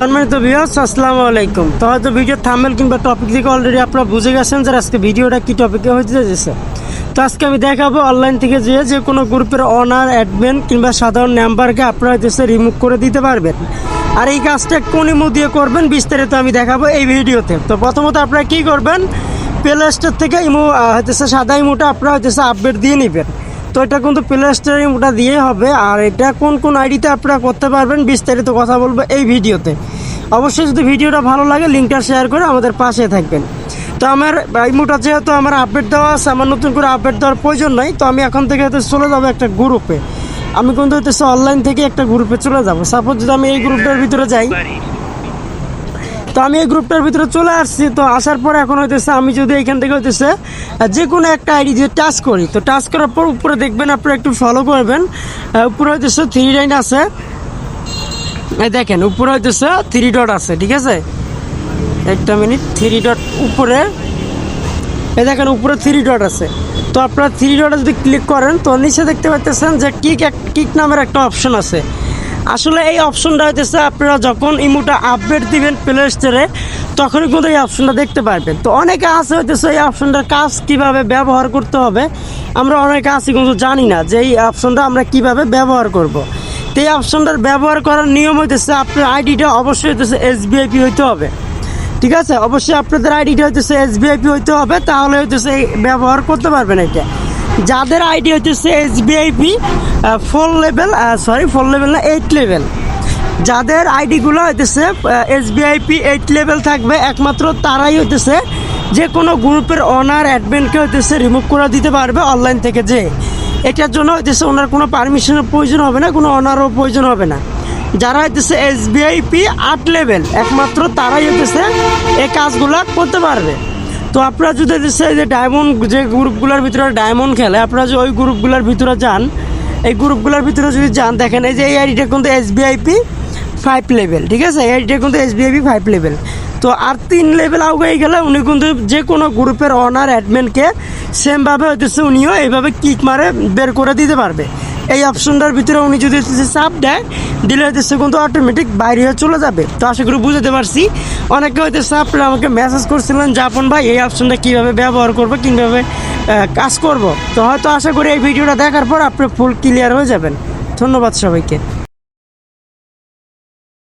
সম্মানিত ভিউয়ার্স আসসালামু আলাইকুম। তো হয়তো ভিডিও থামেল কিংবা টপিক থেকে অলরেডি আপনারা বুঝে গেছেন যে আজকে ভিডিওটা কি টপিকে হতে যাচ্ছে। তো আজকে আমি দেখাবো অনলাইন থেকে যে যে কোনো গ্রুপের অনার অ্যাডমিন কিংবা সাধারণ নাম্বারকে আপনারা হচ্ছে রিমুভ করে দিতে পারবেন। আর এই কাজটা কোন ইমো দিয়ে করবেন বিস্তারিত আমি দেখাবো এই ভিডিওতে তো প্রথমত আপনারা কি করবেন? প্লে স্টোর থেকে ইমো হইতেছে সাদা ইমোটা আপনারা হইতেছে আপডেট দিয়ে নেবেন। তো এটা কিন্তু প্লে ওটা দিয়ে হবে। আর এটা কোন কোন আইডিতে আপনারা করতে পারবেন, বিস্তারিত কথা বলব এই ভিডিওতে। অবশ্যই যদি ভিডিওটা ভালো লাগে লিঙ্কটা শেয়ার করে আমাদের পাশে থাকবেন। তো আমার ইমোটা যেহেতু আমার আপডেট দেওয়া আছে, আমার নতুন করে আপডেট দেওয়ার প্রয়োজন নাই, তো আমি এখন থেকে হয়তো চলে যাব একটা গ্রুপে আমি কিন্তু হইতেছে অনলাইন থেকে একটা গ্রুপে চলে যাব। সাপোজ যদি আমি এই গ্রুপটার ভিতরে যাই তো আমি এই গ্রুপটার ভিতরে চলে আসছি, তো আসার পর এখন হইতেছে আমি যদি এখান থেকে হইতেছে যে কোনো একটা আইডি দিয়ে টাচ করি। তো টাচ করার পর উপরে দেখবেন আপনারা একটু ফলো করবেন। উপরে হইতেছে থ্রি লাইন আছে। এই দেখেন, উপরে হইতেছে থ্রি ডট আছে, ঠিক আছে? একটা মিনিট থ্রি ডট উপরে। এই দেখেন, উপরে থ্রি ডট আছে। তো আপনারা থ্রি ডটে যদি ক্লিক করেন, তো নিচে দেখতে পাচ্ছেন যে কিক এক কিক নামের একটা অপশন আছে। আসলে এই অপশনটা হইতেছে আপনারা যখন ইমোটা আপডেট দিবেন প্লে স্টোরে তখনই কিন্তু এই অপশনটা দেখতে পারবেন। তো অনেকে আছে হইতেছে এই অপশনটার কাজ কীভাবে ব্যবহার করতে হবে, আমরা অনেকে আছি কিন্তু জানি না যে এই অপশনটা আমরা কীভাবে ব্যবহার করব। তো এই অপশনটার ব্যবহার করার নিয়ম হইতেছে আপনার আইডিটা অবশ্যই হইতেছে এসবিআইপি হইতে হবে। ঠিক আছে? অবশ্যই আপনাদের আইডিটা হইতেছে এসবিআইপি হইতে হবে, তাহলে হইতেছে ব্যবহার করতে পারবেন এটা। যাদের আইডি হইতেছে SBIP four level sorry four level না এইট লেভেল যাদের আইডিগুলো হইতেছে এসবিআইপি এইট লেভেল থাকবে, একমাত্র তারাই হইতেছে, যে কোনো গ্রুপের অনার অ্যাডমিনকে হইতেছে রিমুভ করে দিতে পারবে অনলাইন থেকে যে। এটার জন্য হইতেছে ওনার কোনো পারমিশনের প্রয়োজন হবে না, কোনো অনারও প্রয়োজন হবে না। যারা হইতেছে এসবিআইপি আট লেভেল একমাত্র তারাই হইতেছে এই কাজগুলা করতে পারবে। তো আপনারা যদি হইতেছে যে ডায়মন্ড যে গ্রুপগুলোর ভিতরে ডায়মন্ড খেলে, আপনারা যে ওই গ্রুপগুলোর ভিতরে যান এই গ্রুপগুলোর ভিতরে যদি যান, দেখেন এই যে এই আইডিটা কিন্তু এস এসবিআইপি ফাইভ লেভেল ঠিক আছে? এই আইডিটা কিন্তু এস এসবিআইপি ফাইভ লেভেল তো আর তিন লেভেল আগে গেলে উনি কিন্তু যে কোনো গ্রুপের অনার অ্যাডমিনকে সেমভাবে হইতেছে উনিও এইভাবে কিক মারে, বের করে দিতে পারবে। এই অপশনটার ভিতরে উনি যদি চাপ দেয়, দিলে হইতেছে কিন্তু অটোমেটিক বাইরে হয়ে চলে যাবে। তো আশা করি বুঝতে পারছি। অনেকে হইতেছে আপনারা আমাকে মেসেজ করছিলেন, জাপন ভাই, এই অপশনটা কীভাবে ব্যবহার করব, কীভাবে কাজ করব। তো হয়তো আশা করি এই ভিডিওটা দেখার পর আপনি ফুল ক্লিয়ার হয়ে যাবেন। ধন্যবাদ সবাইকে।